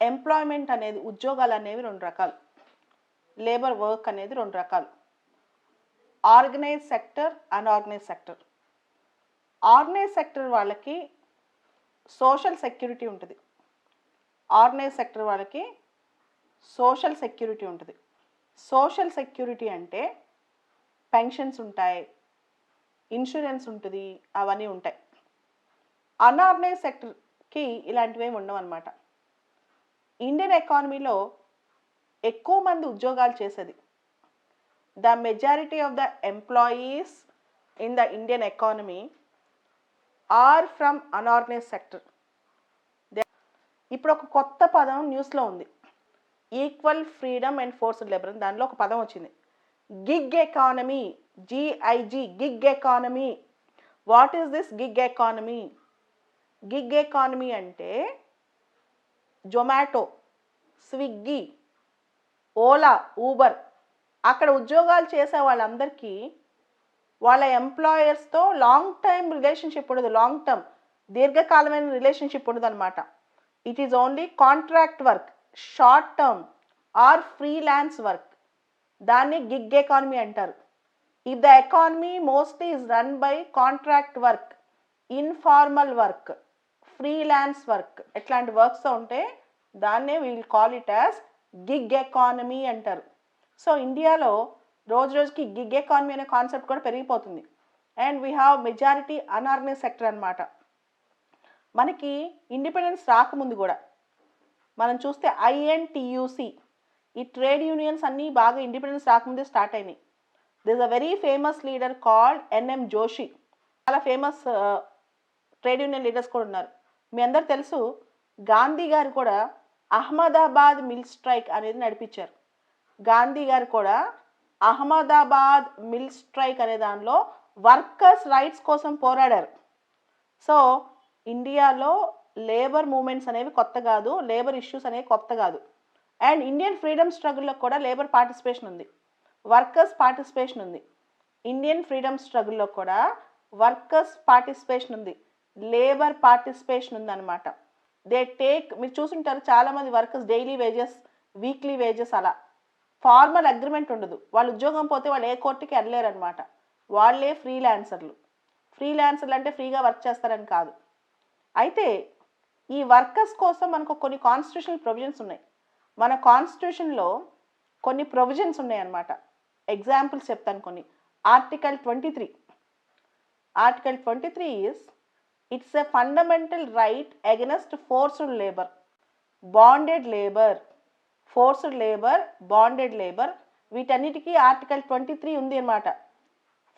Employment అనేది ఉద్యోగాలు అనేవి రెండు రకాలు. లేబర్ వర్క్ అనేది రెండు రకాలు. Organise sector unorganise sector organise sector వాళ్ళకి సోషల్ సెక్యూరిటీ ఉంటుంది. ఆర్గనైజ్ సెక్టర్ వాళ్ళకి సోషల్ సెక్యూరిటీ ఉంటుంది. సోషల్ సెక్యూరిటీ అంటే పెన్షన్స్ ఉంటాయి ఇన్సూరెన్స్ ఉంటుంది అవన్నీ ఉంటాయి. అన్ఆర్గనైజ్ సెక్టర్కి ఇలాంటివి ఉండవు అనమాట ఇండియన్ ఎకానమీలో ఎక్కువ మంది ఉద్యోగాలు చేసేది. The majority of the employees in the Indian economy are from unorganise sector ఇప్పుడు ఒక కొత్త పదం న్యూస్లో ఉంది. Equal freedom and forced labour దానిలో ఒక పదం వచ్చింది. Gig economy G I G gig economy what is this gig economy gig economy అంటే జొమాటో స్విగ్గీ ఓలా ఊబర్. అక్కడ ఉద్యోగాలు చేసే వాళ్ళందరికీ వాళ్ళ ఎంప్లాయర్స్తో లాంగ్ టైం రిలేషన్షిప్ ఉండదు. లాంగ్ టర్మ్ దీర్ఘకాలమైన రిలేషన్షిప్ ఉండదు అనమాట it is only contract work short term or freelance work. దాన్ని గిగ్ ఎకానమీ అంటారు. If the economy mostly is run by contract work informal work. Freelance work ఎట్లాంటి works ఉంటే దాన్నే we'll call it as gig economy అంటారు. So ఇండియాలో రోజు రోజుకి gig economy అనే కాన్సెప్ట్ కూడా పెరిగిపోతుంది. And we have majority unorganise sector అనమాట మనకి ఇండిపెండెన్స్ రాకముందు కూడా మనం చూస్తే ఐఎన్టీయూసి ఈ ట్రేడ్ యూనియన్స్ అన్నీ బాగా ఇండిపెండెన్స్ రాకముందే స్టార్ట్ అయినాయి. This a very famous leader called N M Joshi చాలా ఫేమస్ ట్రేడ్ యూనియన్ లీడర్స్ కూడా ఉన్నారు. మీ అందరు తెలుసు గాంధీ గారు కూడా అహ్మదాబాద్ మిల్ స్ట్రైక్ అనేది నడిపించారు. గాంధీ గారు కూడా అహ్మదాబాద్ మిల్ స్ట్రైక్ అనే దానిలో వర్కర్స్ రైట్స్ కోసం పోరాడారు. సో ఇండియాలో లేబర్ మూమెంట్స్ అనేవి కొత్త కాదు లేబర్ ఇష్యూస్ అనేవి కొత్త కాదు. అండ్ ఇండియన్ ఫ్రీడమ్ స్ట్రగుల్లో కూడా లేబర్ పార్టిసిపేషన్ ఉంది. వర్కర్స్ పార్టిసిపేషన్ ఉంది. ఇండియన్ ఫ్రీడమ్ స్ట్రగుల్లో కూడా వర్కర్స్ పార్టిసిపేషన్ ఉంది. లేబర్ పార్టిసిపేషన్ ఉందన్నమాట. దే టేక్ మీరు చూసుంటారు చాలామంది workers daily wages weekly wages అలా. ఫార్మల్ అగ్రిమెంట్ ఉండదు. వాళ్ళు ఉద్యోగం పోతే వాళ్ళు ఏ కోర్టుకి వెళ్ళలేరనమాట వాళ్ళే ఫ్రీలాన్సర్లు. ఫ్రీలాన్సర్లు అంటే ఫ్రీగా వర్క్ చేస్తారని కాదు. అయితే ఈ వర్కర్స్ కోసం మనకు కొన్ని కాన్స్టిట్యూషనల్ ప్రొవిజన్స్ ఉన్నాయి. మన కాన్స్టిట్యూషన్లో కొన్ని ప్రొవిజన్స్ ఉన్నాయన్నమాట. ఎగ్జాంపుల్స్ చెప్తాను కొన్ని. Article twenty three article twenty three is it's a fundamental right against forced labour bonded labour forced labour bonded labour వీటన్నిటికీ ఆర్టికల్ ట్వంటీ త్రీ ఉంది అనమాట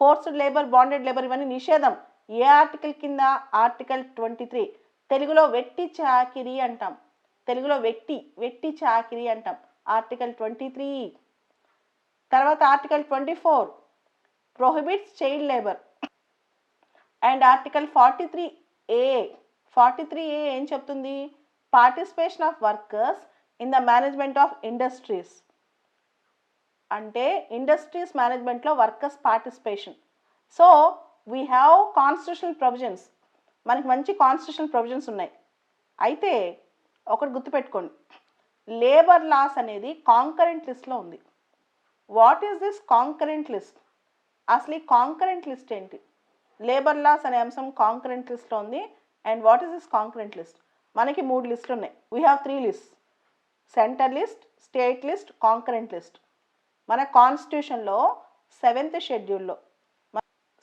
ఫోర్స్డ్ లేబర్ బాండెడ్ లేబర్ ఇవన్నీ నిషేధం. ఏ ఆర్టికల్ కింద? ఆర్టికల్ ట్వంటీ త్రీ తెలుగులో వెట్టి చాకిరి అంటాం. తెలుగులో వెట్టి వెట్టి చాకిరి అంటాం. ఆర్టికల్ ట్వంటీ త్రీ తర్వాత article twenty four prohibits child labour and article forty three A forty three A ఏం చెప్తుంది? Participation of workers in the management of industries. అంటే ఇండస్ట్రీస్ మేనేజ్మెంట్లో workers participation. So we have constitutional provisions మనకి మంచి constitutional provisions ఉన్నాయి. అయితే ఒకటి గుర్తుపెట్టుకోండి. లేబర్ లాస్ అనేది కాంకరెంట్ లిస్ట్లో ఉంది. What is this concurrent list అసలు ఈ కాంకరెంట్ లిస్ట్ ఏంటి? లేబర్ లాస్ అనే అంశం కాంకరెంట్ లిస్ట్లో ఉంది. And what is this concurrent list మనకి మూడు లిస్టులు ఉన్నాయి. We have three list centre list state list concurrent list మన కాన్స్టిట్యూషన్లో సెవెంత్ షెడ్యూల్లో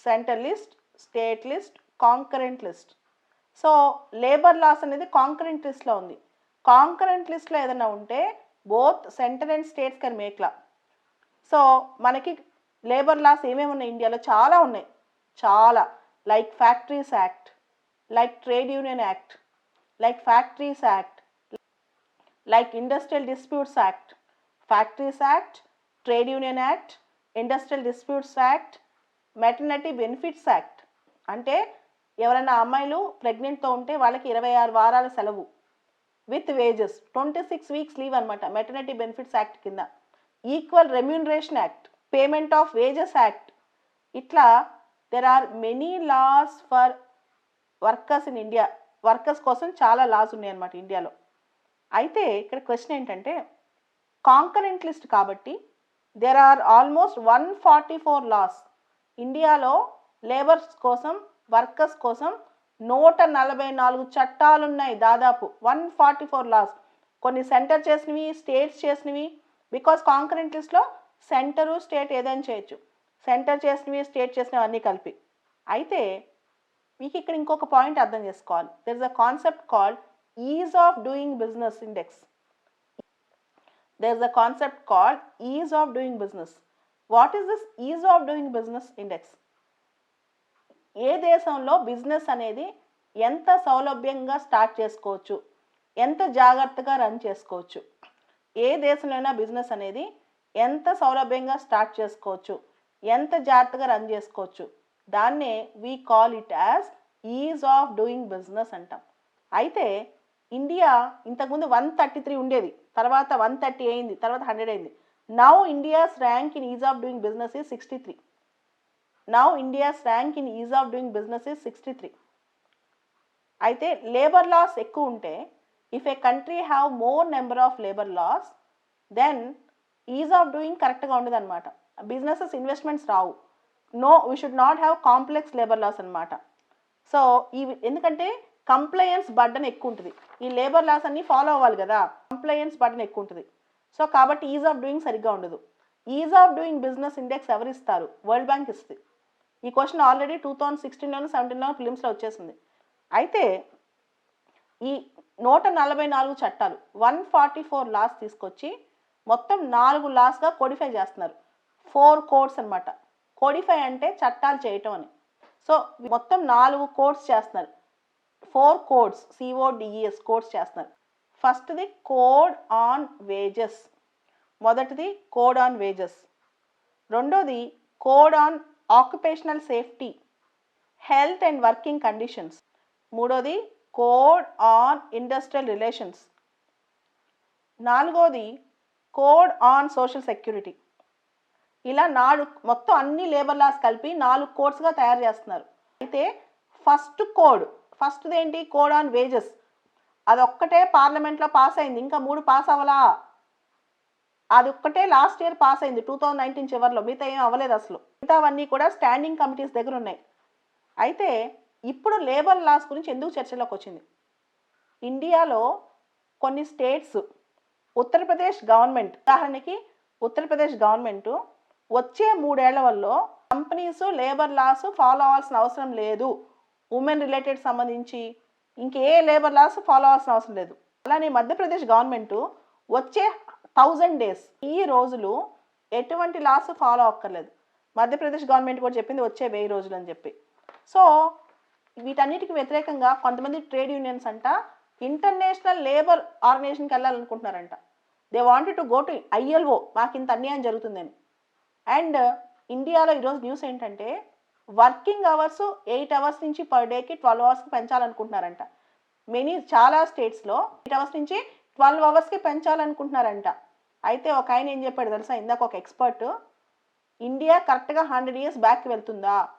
centre list state list concurrent list so labour laws అనేది కాంకరెంట్ లిస్ట్లో ఉంది. కాంకరెంట్ లిస్ట్లో ఏదైనా ఉంటే both centre and states can make law. So మనకి లేబర్ లాస్ ఏమేమి ఉన్నాయి? ఇండియాలో చాలా ఉన్నాయి. చాలా. Like factories act like trade union act like factories act like industrial disputes act factories act trade union act industrial disputes act maternity benefits act అంటే ఎవరైనా అమ్మాయిలు ప్రెగ్నెంట్తో ఉంటే వాళ్ళకి ఇరవై ఆరు వారాల సెలవు with wages twenty six weeks leave అనమాట మెటర్నిటీ బెనిఫిట్స్ యాక్ట్ కింద. Equal remuneration act payment of wages act ఇట్లా there are many laws for workers in India workers కోసం చాలా లాస్ ఉన్నాయన్నమాట ఇండియాలో అయితే ఇక్కడ క్వశ్చన్ ఏంటంటే కాంకరెంట్ లిస్ట్ కాబట్టి there are almost one forty four laws ఇండియాలో లేబర్స్ కోసం వర్కర్స్ కోసం నూట నలభై నాలుగు చట్టాలు ఉన్నాయి దాదాపు వన్ ఫార్టీ ఫోర్ లాస్ కొన్ని సెంటర్ చేసినవి స్టేట్స్ చేసినవి బికాస్ కాంకరెంట్ లిస్ట్లో సెంటరు స్టేట్ ఏదైనా చేయొచ్చు. సెంటర్ చేసినవి స్టేట్ చేసినవి అన్నీ కలిపి. అయితే మీకు ఇక్కడ ఇంకొక పాయింట్ అర్థం చేసుకోవాలి. There is a concept called ease of doing business index there is a concept called ease of doing business what is this ease of doing business index ఏ దేశంలో బిజినెస్ అనేది ఎంత సౌలభ్యంగా స్టార్ట్ చేసుకోవచ్చు? ఎంత జాగ్రత్తగా రన్ చేసుకోవచ్చు? ఏ దేశంలోనైనా business అనేది ఎంత సౌలభ్యంగా start చేసుకోవచ్చు? ఎంత జాగ్రత్తగా రన్ చేసుకోవచ్చు? దాన్నే we call it as ease of doing business అంటాం. అయితే ఇండియా ఇంతకుముందు వన్ థర్టీ త్రీ ఉండేది తర్వాత వన్ థర్టీ అయింది తర్వాత హండ్రెడ్ అయింది. Now India's rank in ease of doing business is sixty three now India's rank in ease of doing business is sixty three అయితే labour laws ఎక్కువ ఉంటే if a country have more number of labour laws then ease of doing కరెక్ట్గా ఉండదు అనమాట businesses investments Rao. No we should not have complex labour laws అనమాట so ఈ ఎందుకంటే compliance burden ఎక్కువ ఉంటుంది. ఈ లేబర్ లాస్ అన్ని ఫాలో అవ్వాలి కదా. కంప్లయన్స్ బర్డన్ ఎక్కువ ఉంటుంది. సో కాబట్టి ఈజ్ ఆఫ్ డూయింగ్ సరిగ్గా ఉండదు. Ease of doing business index ఎవరు ఇస్తారు? వరల్డ్ బ్యాంక్ ఇస్తుంది. ఈ క్వశ్చన్ ఆల్రెడీ టూ థౌజండ్ సిక్స్టీన్లోనూ సెవెంటీన్లోనూ ఫిలిమ్స్లో వచ్చేసింది. అయితే ఈ నూట నలభై నాలుగు చట్టాలు వన్ ఫార్టీ ఫోర్ లాస్ తీసుకొచ్చి మొత్తం నాలుగు లాస్గా కోడిఫై చేస్తున్నారు. ఫోర్ కోడ్స్ అన్నమాట. కోడిఫై అంటే చట్టాలు చేయటం అని. సో మొత్తం నాలుగు కోడ్స్ చేస్తున్నారు. Four codes C O D E S codes చేస్తున్నారు. ఫస్ట్ది కోడ్ ఆన్ వేజెస్ మొదటిది కోడ్ ఆన్ వేజెస్ రెండోది code on occupational safety health and working conditions మూడోది కోడ్ ఆన్ ఇండస్ట్రియల్ రిలేషన్స్ నాలుగోది కోడ్ ఆన్ సోషల్ సెక్యూరిటీ ఇలా నాలుగు మొత్తం అన్ని లేబర్ లాస్ కలిపి నాలుగు కోడ్స్గా తయారు చేస్తున్నారు. అయితే ఫస్ట్ కోడ్ ఫస్ట్ది ఏంటి? కోడ్ ఆన్ వేజెస్ అదొక్కటే పార్లమెంట్లో పాస్ అయింది. ఇంకా మూడు పాస్ అవ్వలా? అది ఒక్కటే లాస్ట్ ఇయర్ పాస్ అయింది టూ థౌజండ్ నైన్టీన్ చివరిలో. మిగతా ఏం అవ్వలేదు అసలు. మిగతావన్నీ కూడా స్టాండింగ్ కమిటీస్ దగ్గర ఉన్నాయి. అయితే ఇప్పుడు లేబర్ లాస్ గురించి ఎందుకు చర్చలోకి వచ్చింది? ఇండియాలో కొన్ని స్టేట్స్ ఉత్తరప్రదేశ్ గవర్నమెంట్ ఉదాహరణకి ఉత్తరప్రదేశ్ గవర్నమెంట్ వచ్చే మూడేళ్ళ వల్ల కంపెనీస్ లేబర్ లాస్ ఫాలో అవ్వాల్సిన అవసరం లేదు. ఉమెన్ రిలేటెడ్ సంబంధించి ఇంకే లేబర్ లాస్ ఫాలో అవ్వాల్సిన అవసరం లేదు. అలానే మధ్యప్రదేశ్ గవర్నమెంట్ వచ్చే థౌజండ్ డేస్ ఈ రోజులు ఎటువంటి లాస్ ఫాలో అక్కర్లేదు మధ్యప్రదేశ్ గవర్నమెంట్ కూడా చెప్పింది వచ్చే వెయ్యి రోజులు అని చెప్పి. సో వీటన్నిటికి వ్యతిరేకంగా కొంతమంది ట్రేడ్ యూనియన్స్ అంట ఇంటర్నేషనల్ లేబర్ ఆర్గనైజేషన్కి వెళ్ళాలనుకుంటున్నారంట. They wanted to go to ILO మాకు ఇంత అన్యాయం జరుగుతుందని అండ్ ఇండియాలో ఈరోజు న్యూస్ ఏంటంటే వర్కింగ్ అవర్స్ ఎయిట్ అవర్స్ నుంచి పర్ డేకి ట్వెల్వ్ అవర్స్కి పెంచాలనుకుంటున్నారంట. మెనీ చాలా స్టేట్స్లో ఎయిట్ అవర్స్ నుంచి ట్వెల్వ్ అవర్స్కి పెంచాలనుకుంటున్నారంట. అయితే ఒక ఆయన ఏం చెప్పాడు తెలుసా? ఇందాక ఒక ఎక్స్పర్ట్ ఇండియా కరెక్ట్గా హండ్రెడ్ ఇయర్స్ బ్యాక్ వెళ్తుందా?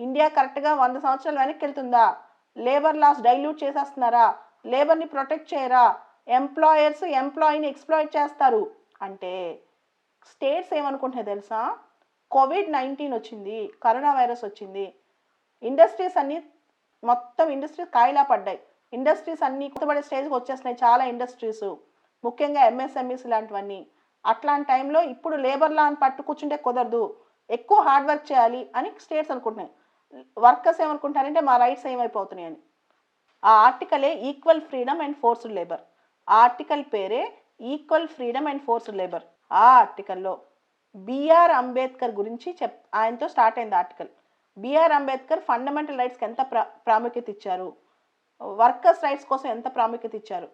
ఇండియా కరెక్ట్గా వంద సంవత్సరాలు వెనక్కి వెళ్తుందా? లేబర్ లాస్ డైల్యూట్ చేసేస్తున్నారా? లేబర్ని ప్రొటెక్ట్ చేయరా? ఎంప్లాయర్స్ ఎంప్లాయీని ఎక్స్ప్లాయిట్ చేస్తారు. అంటే స్టేట్స్ ఏమనుకుంటున్నాయి తెలుసా? కోవిడ్ నైన్టీన్ వచ్చింది కరోనా వైరస్ వచ్చింది. ఇండస్ట్రీస్ అన్నీ మొత్తం ఇండస్ట్రీస్ కాయిలా పడ్డాయి. ఇండస్ట్రీస్ అన్నీ కొత్తపడే స్టేజ్కి వచ్చేస్తున్నాయి చాలా ఇండస్ట్రీస్. ముఖ్యంగా ఎంఎస్ఎంఈస్ లాంటివన్నీ. అట్లాంటి టైంలో ఇప్పుడు లేబర్ లా అని పట్టు కూర్చుంటే కుదరదు. ఎక్కువ హార్డ్ వర్క్ చేయాలి అని స్టేట్స్ అనుకుంటున్నాయి. వర్కర్స్ ఏమనుకుంటారంటే మా రైట్స్ ఏమైపోతున్నాయి అని. ఆ ఆర్టికలే equal freedom and forced labour. ఆ ఆర్టికల్ పేరే equal freedom and forced labour. ఆ ఆర్టికల్లో. బిఆర్ అంబేద్కర్ గురించి చెప్ ఆయనతో స్టార్ట్ అయింది article. B R Ambedkar fundamental రైట్స్కి ఎంత ప్రా ప్రాముఖ్యత ఇచ్చారు? వర్కర్స్ రైట్స్ కోసం ఎంత ప్రాముఖ్యత ఇచ్చారు?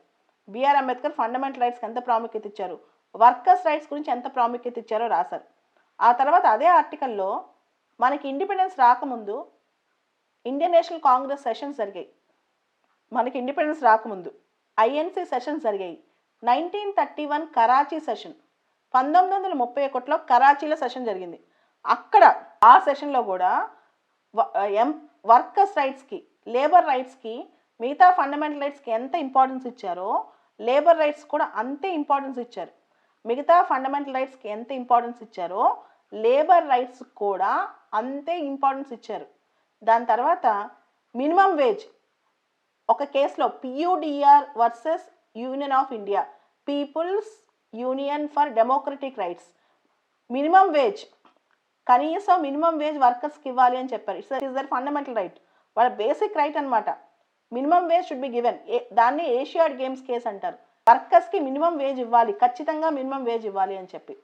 బిఆర్ అంబేద్కర్ ఫండమెంటల్ రైట్స్కి ఎంత ప్రాముఖ్యత ఇచ్చారు? వర్కర్స్ రైట్స్ గురించి ఎంత ప్రాముఖ్యత ఇచ్చారో రాశారు. ఆ తర్వాత అదే ఆర్టికల్లో మనకి ఇండిపెండెన్స్ రాకముందు ఇండియన్ నేషనల్ కాంగ్రెస్ సెషన్స్ జరిగాయి. మనకి ఇండిపెండెన్స్ రాకముందు. ఐఎన్సి సెషన్స్ జరిగాయి. Nineteen thirty one Karachi session. పంతొమ్మిది వందల ముప్పై ఒకటిలో కరాచీలో సెషన్ జరిగింది. అక్కడ ఆ సెషన్లో కూడా ఎం వర్కర్స్ రైట్స్కి లేబర్ రైట్స్కి మిగతా ఫండమెంటల్ రైట్స్కి ఎంత ఇంపార్టెన్స్ ఇచ్చారో లేబర్ రైట్స్ కూడా అంతే ఇంపార్టెన్స్ ఇచ్చారు. మిగతా ఫండమెంటల్ రైట్స్కి ఎంత ఇంపార్టెన్స్ ఇచ్చారో లేబర్ రైట్స్ కూడా అంతే ఇంపార్టెన్స్ ఇచ్చారు. దాని తర్వాత మినిమం వేజ్ ఒక కేసులో PUDR versus union of India people's union for democratic rights. Minimum wage కనీసం మినిమం వేజ్ వర్కర్స్కి ఇవ్వాలి అని చెప్పారు. It's is there fundamental right. వాళ్ళ బేసిక్ రైట్ అనమాట minimum wage should be given. దాన్ని ఏషియాడ్ గేమ్స్ కేసు అంటారు. వర్కర్స్కి మినిమం వేజ్ ఇవ్వాలి ఖచ్చితంగా మినిమం వేజ్ ఇవ్వాలి అని చెప్పి.